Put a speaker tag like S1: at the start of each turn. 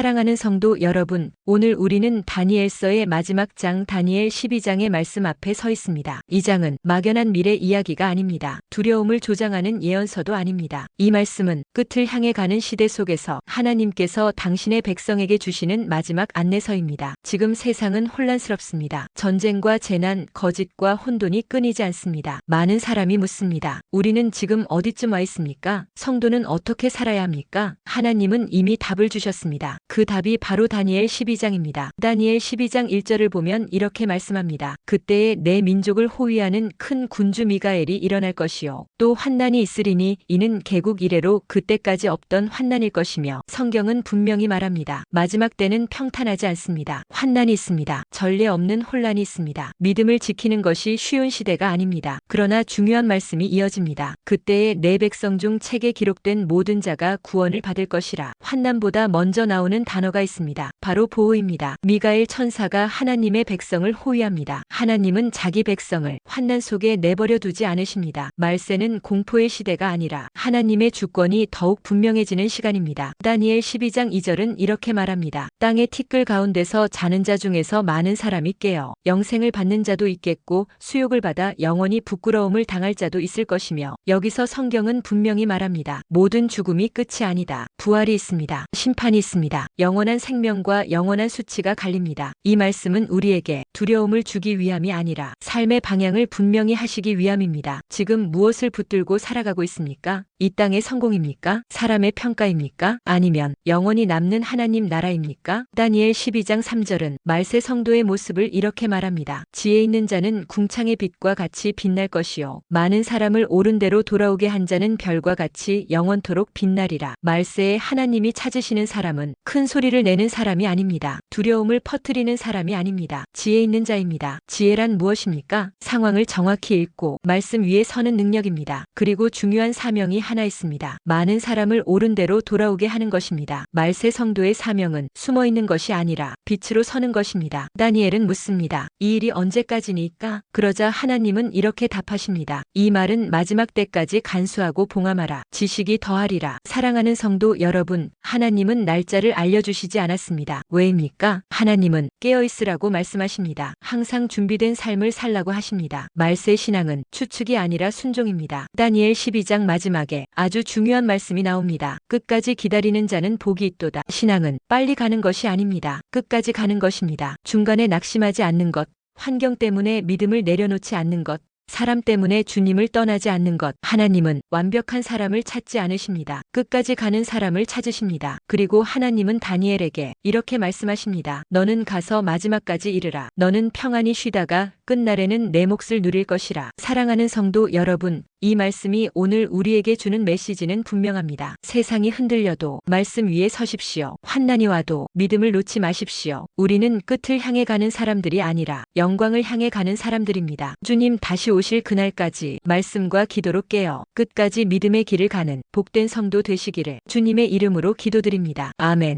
S1: 사랑하는 성도 여러분, 오늘 우리는 다니엘서의 마지막 장 다니엘 12장의 말씀 앞에 서 있습니다. 이 장은 막연한 미래 이야기가 아닙니다. 두려움을 조장하는 예언서도 아닙니다. 이 말씀은 끝을 향해 가는 시대 속에서 하나님께서 당신의 백성에게 주시는 마지막 안내서입니다. 지금 세상은 혼란스럽습니다. 전쟁과 재난, 거짓과 혼돈이 끊이지 않습니다. 많은 사람이 묻습니다. 우리는 지금 어디쯤 와 있습니까? 성도는 어떻게 살아야 합니까? 하나님은 이미 답을 주셨습니다. 그 답이 바로 다니엘 12장입니다. 다니엘 12장 1절을 보면 이렇게 말씀합니다. 그때에 내 민족을 호위하는 큰 군주 미가엘이 일어날 것이요. 또 환난이 있으리니 이는 개국 이래로 그때까지 없던 환난일 것이며 성경은 분명히 말합니다. 마지막 때는 평탄하지 않습니다. 환난이 있습니다. 전례 없는 혼란이 있습니다. 믿음을 지키는 것이 쉬운 시대가 아닙니다. 그러나 중요한 말씀이 이어집니다. 그때에 내 백성 중 책에 기록된 모든 자가 구원을 받을 것이라. 환난보다 먼저 나오는 단어가 있습니다. 바로 보호입니다. 미가엘 천사가 하나님의 백성을 호위합니다. 하나님은 자기 백성을 환난 속에 내버려 두지 않으십니다. 말세는 공포의 시대가 아니라 하나님의 주권이 더욱 분명해지는 시간입니다. 다니엘 12장 2절은 이렇게 말합니다. 땅의 티끌 가운데서 자는 자 중에서 많은 사람이 깨어 영생을 받는 자도 있겠고 수욕을 받아 영원히 부끄러움을 당할 자도 있을 것이며 여기서 성경은 분명히 말합니다. 모든 죽음이 끝이 아니다. 부활이 있습니다. 심판이 있습니다. 영원한 생명과 영원한 수치가 갈립니다. 이 말씀은 우리에게 두려움을 주기 위함이 아니라 삶의 방향을 분명히 하시기 위함입니다. 지금 무엇을 붙들고 살아가고 있습니까? 이 땅의 성공입니까? 사람의 평가입니까? 아니면 영원히 남는 하나님 나라입니까? 다니엘 12장 3절은 말세 성도의 모습을 이렇게 말합니다. 지혜 있는 자는 궁창의 빛과 같이 빛날 것이요. 많은 사람을 옳은 대로 돌아오게 한 자는 별과 같이 영원토록 빛나리라. 말세에 하나님이 찾으시는 사람은 큰 소리를 내는 사람이 아닙니다. 두려움을 퍼뜨리는 사람이 아닙니다. 지혜 있는 자입니다. 지혜란 무엇입니까? 상황을 정확히 읽고 말씀 위에 서는 능력입니다. 그리고 중요한 사명이 하나 있습니다. 많은 사람을 옳은 대로 돌아오게 하는 것입니다. 말세 성도의 사명은 숨어 있는 것이 아니라 빛으로 서는 것입니다. 다니엘은 묻습니다. 이 일이 언제까지니까? 그러자 하나님은 이렇게 답하십니다. 이 말은 마지막 때까지 간수하고 봉함하라. 지식이 더하리라. 사랑하는 성도 여러분, 하나님은 날짜를 알려주시지 않았습니다. 왜입니까? 하나님은 깨어있으라고 말씀하십니다. 항상 준비된 삶을 살라고 하십니다. 말세 신앙은 추측이 아니라 순종입니다. 다니엘 12장 마지막에 아주 중요한 말씀이 나옵니다. 끝까지 기다리는 자는 복이 있도다. 신앙은 빨리 가는 것이 아닙니다. 끝까지 가는 것입니다. 중간에 낙심하지 않는 것, 환경 때문에 믿음을 내려놓지 않는 것, 사람 때문에 주님을 떠나지 않는 것. 하나님은 완벽한 사람을 찾지 않으십니다. 끝까지 가는 사람을 찾으십니다. 그리고 하나님은 다니엘에게 이렇게 말씀하십니다. 너는 가서 마지막까지 이르라. 너는 평안히 쉬다가 끝날에는 내 몫을 누릴 것이라. 사랑하는 성도 여러분, 이 말씀이 오늘 우리에게 주는 메시지는 분명합니다. 세상이 흔들려도 말씀 위에 서십시오. 환난이 와도 믿음을 놓지 마십시오. 우리는 끝을 향해 가는 사람들이 아니라 영광을 향해 가는 사람들입니다. 주님 다시 오실 그날까지 말씀과 기도로 깨어 끝까지 믿음의 길을 가는 복된 성도 되시기를 주님의 이름으로 기도드립니다. 아멘.